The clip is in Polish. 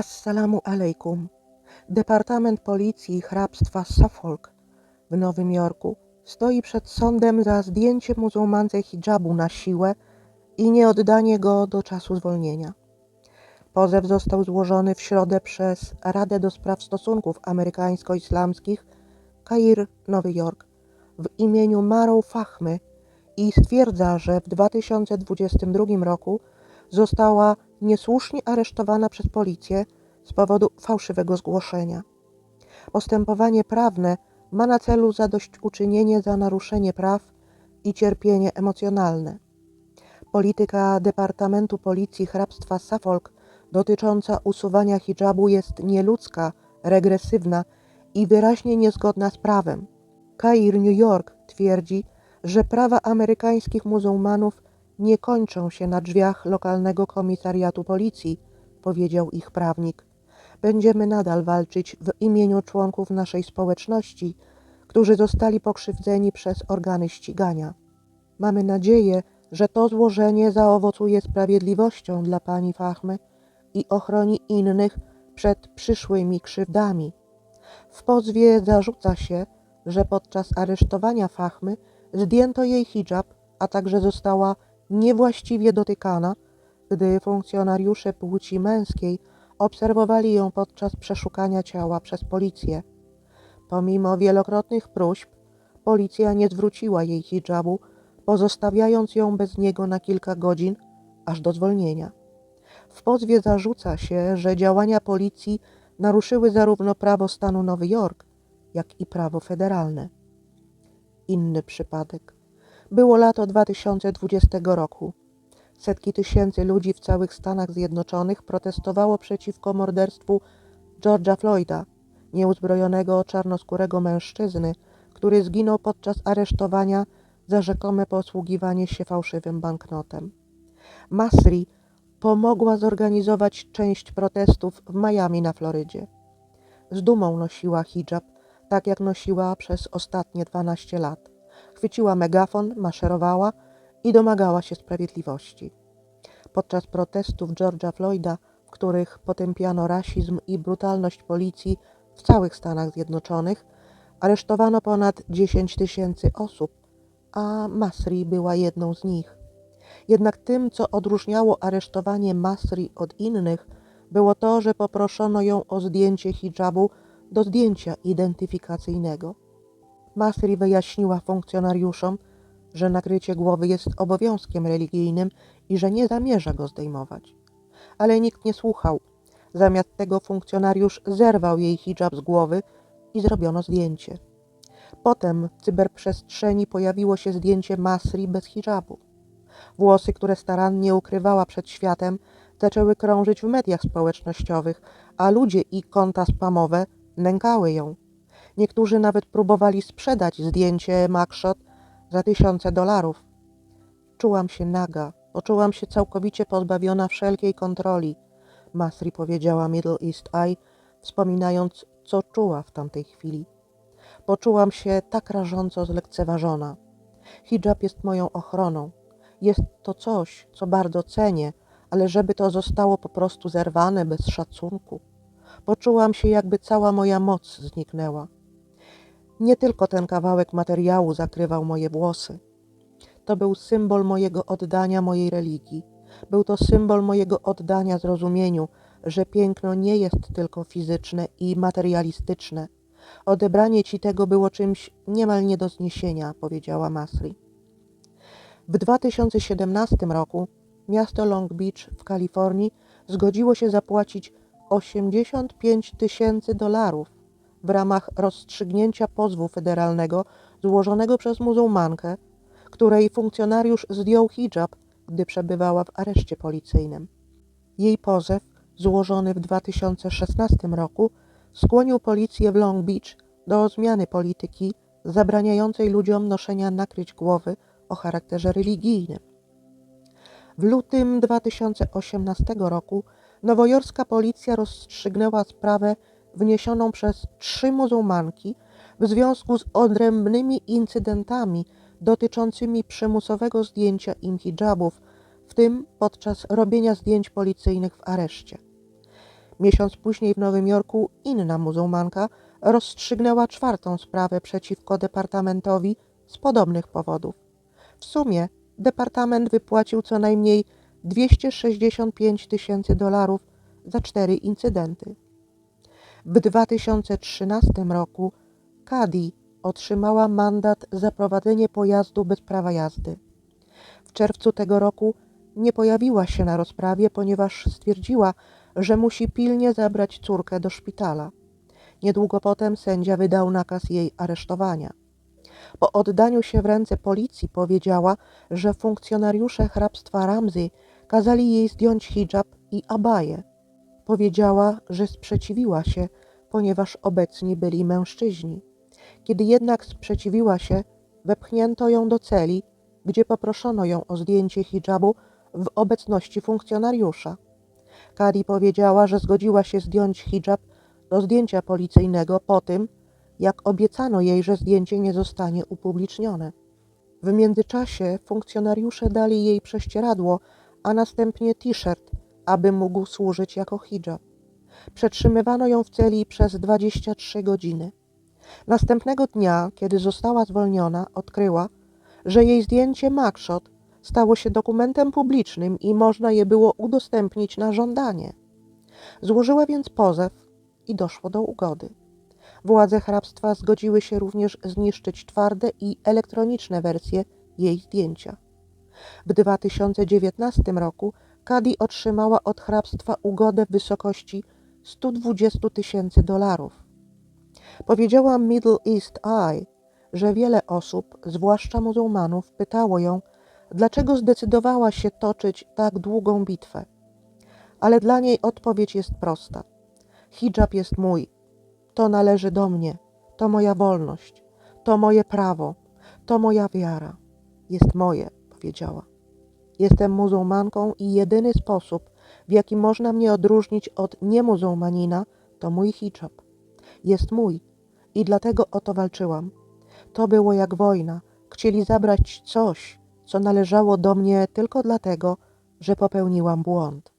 Assalamu alaikum. Departament Policji Hrabstwa Suffolk w Nowym Jorku stoi przed sądem za zdjęcie muzułmance hijabu na siłę i nieoddanie go do czasu zwolnienia. Pozew został złożony w środę przez Radę do Spraw Stosunków Amerykańsko-Islamskich Kair, Nowy Jork w imieniu Marą Fahmy i stwierdza, że w 2022 roku została niesłusznie aresztowana przez policję z powodu fałszywego zgłoszenia. Postępowanie prawne ma na celu zadośćuczynienie za naruszenie praw i cierpienie emocjonalne. Polityka Departamentu Policji Hrabstwa Suffolk dotycząca usuwania hijabu jest nieludzka, regresywna i wyraźnie niezgodna z prawem. Kair New York twierdzi, że prawa amerykańskich muzułmanów nie kończą się na drzwiach lokalnego komisariatu policji, powiedział ich prawnik. Będziemy nadal walczyć w imieniu członków naszej społeczności, którzy zostali pokrzywdzeni przez organy ścigania. Mamy nadzieję, że to złożenie zaowocuje sprawiedliwością dla pani Fahmy i ochroni innych przed przyszłymi krzywdami. W pozwie zarzuca się, że podczas aresztowania Fahmy zdjęto jej hijab, a także została niewłaściwie dotykana, gdy funkcjonariusze płci męskiej obserwowali ją podczas przeszukania ciała przez policję. Pomimo wielokrotnych próśb, policja nie zwróciła jej hijabu, pozostawiając ją bez niego na kilka godzin, aż do zwolnienia. W pozwie zarzuca się, że działania policji naruszyły zarówno prawo stanu Nowy Jork, jak i prawo federalne. Inny przypadek. Było lato 2020 roku. Setki tysięcy ludzi w całych Stanach Zjednoczonych protestowało przeciwko morderstwu George'a Floyda, nieuzbrojonego czarnoskórego mężczyzny, który zginął podczas aresztowania za rzekome posługiwanie się fałszywym banknotem. Masri pomogła zorganizować część protestów w Miami na Florydzie. Z dumą nosiła hijab, tak jak nosiła przez ostatnie 12 lat. Chwyciła megafon, maszerowała i domagała się sprawiedliwości. Podczas protestów George'a Floyda, w których potępiano rasizm i brutalność policji w całych Stanach Zjednoczonych, aresztowano ponad 10 tysięcy osób, a Masri była jedną z nich. Jednak tym, co odróżniało aresztowanie Masri od innych, było to, że poproszono ją o zdjęcie hijabu do zdjęcia identyfikacyjnego. Masri wyjaśniła funkcjonariuszom, że nakrycie głowy jest obowiązkiem religijnym i że nie zamierza go zdejmować. Ale nikt nie słuchał. Zamiast tego funkcjonariusz zerwał jej hijab z głowy i zrobiono zdjęcie. Potem w cyberprzestrzeni pojawiło się zdjęcie Masri bez hijabu. Włosy, które starannie ukrywała przed światem, zaczęły krążyć w mediach społecznościowych, a ludzie i konta spamowe nękały ją. Niektórzy nawet próbowali sprzedać zdjęcie mugshot za tysiące dolarów. Czułam się naga, poczułam się całkowicie pozbawiona wszelkiej kontroli, Masri powiedziała Middle East Eye, wspominając, co czuła w tamtej chwili. Poczułam się tak rażąco zlekceważona. Hijab jest moją ochroną. Jest to coś, co bardzo cenię, ale żeby to zostało po prostu zerwane bez szacunku. Poczułam się, jakby cała moja moc zniknęła. Nie tylko ten kawałek materiału zakrywał moje włosy. To był symbol mojego oddania mojej religii. Był to symbol mojego oddania zrozumieniu, że piękno nie jest tylko fizyczne i materialistyczne. Odebranie ci tego było czymś niemal nie do zniesienia, powiedziała Masri. W 2017 roku miasto Long Beach w Kalifornii zgodziło się zapłacić 85 tysięcy dolarów w ramach rozstrzygnięcia pozwu federalnego złożonego przez muzułmankę, której funkcjonariusz zdjął hijab, gdy przebywała w areszcie policyjnym. Jej pozew, złożony w 2016 roku, skłonił policję w Long Beach do zmiany polityki zabraniającej ludziom noszenia nakryć głowy o charakterze religijnym. W lutym 2018 roku nowojorska policja rozstrzygnęła sprawę wniesioną przez trzy muzułmanki w związku z odrębnymi incydentami dotyczącymi przymusowego zdjęcia im hijabów, w tym podczas robienia zdjęć policyjnych w areszcie. Miesiąc później w Nowym Jorku inna muzułmanka rozstrzygnęła czwartą sprawę przeciwko departamentowi z podobnych powodów. W sumie departament wypłacił co najmniej 265 tysięcy dolarów za cztery incydenty. W 2013 roku Kadi otrzymała mandat za prowadzenie pojazdu bez prawa jazdy. W czerwcu tego roku nie pojawiła się na rozprawie, ponieważ stwierdziła, że musi pilnie zabrać córkę do szpitala. Niedługo potem sędzia wydał nakaz jej aresztowania. Po oddaniu się w ręce policji powiedziała, że funkcjonariusze hrabstwa Ramsey kazali jej zdjąć hijab i abaję. Powiedziała, że sprzeciwiła się, ponieważ obecni byli mężczyźni. Kiedy jednak sprzeciwiła się, wepchnięto ją do celi, gdzie poproszono ją o zdjęcie hijabu w obecności funkcjonariusza. Kadi powiedziała, że zgodziła się zdjąć hijab do zdjęcia policyjnego po tym, jak obiecano jej, że zdjęcie nie zostanie upublicznione. W międzyczasie funkcjonariusze dali jej prześcieradło, a następnie t-shirt, aby mógł służyć jako hijab. Przetrzymywano ją w celi przez 23 godziny. Następnego dnia, kiedy została zwolniona, odkryła, że jej zdjęcie mugshot stało się dokumentem publicznym i można je było udostępnić na żądanie. Złożyła więc pozew i doszło do ugody. Władze hrabstwa zgodziły się również zniszczyć twarde i elektroniczne wersje jej zdjęcia. W 2019 roku Kadi otrzymała od hrabstwa ugodę w wysokości 120 tysięcy dolarów. Powiedziała Middle East Eye, że wiele osób, zwłaszcza muzułmanów, pytało ją, dlaczego zdecydowała się toczyć tak długą bitwę. Ale dla niej odpowiedź jest prosta. Hijab jest mój. To należy do mnie. To moja wolność. To moje prawo. To moja wiara. Jest moje, powiedziała. Jestem muzułmanką i jedyny sposób, w jaki można mnie odróżnić od niemuzułmanina, to mój hijab. Jest mój i dlatego o to walczyłam. To było jak wojna. Chcieli zabrać coś, co należało do mnie tylko dlatego, że popełniłam błąd.